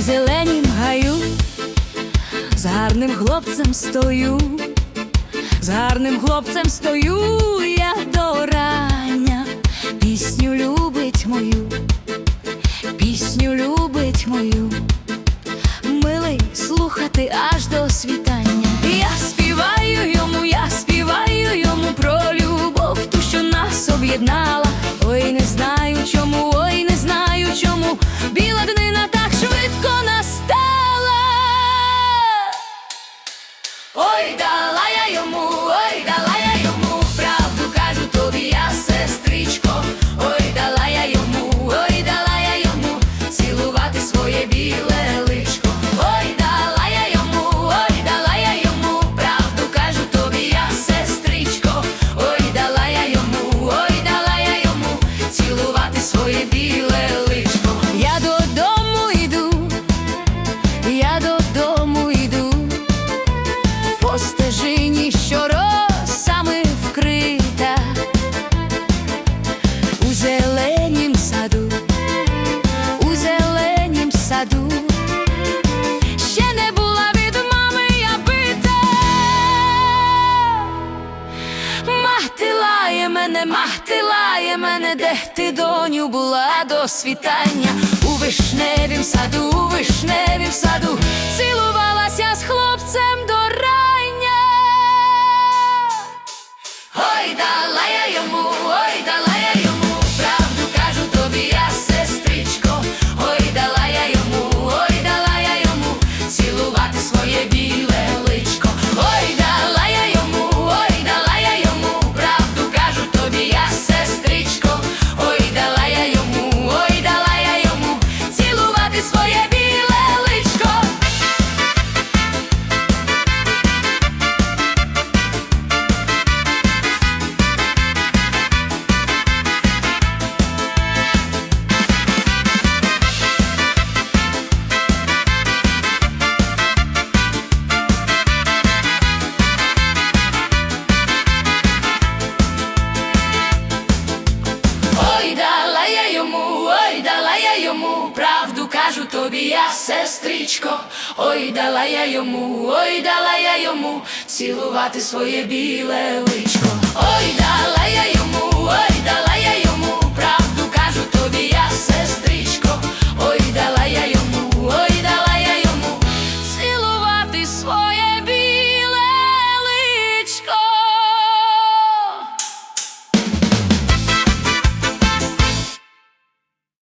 зеленім гаю, з гарним хлопцем стою, з гарним хлопцем стою я до рання, пісню любить мою, пісню любить мою, милий слухати аж до світання. Я співаю йому, я співаю йому про любов, ту, що нас об'єднала, ой не знаю. Саду, ще не була від мами я бита. Мати лає мене, мати лає мене, де ти доню була до світання? У вишневім саду, у вишневім йому, правду кажу тобі, я сестричко. Ой, дала я йому, ой, дала я йому, цілувати своє біле личко. Ой, дала я йому, ой, дала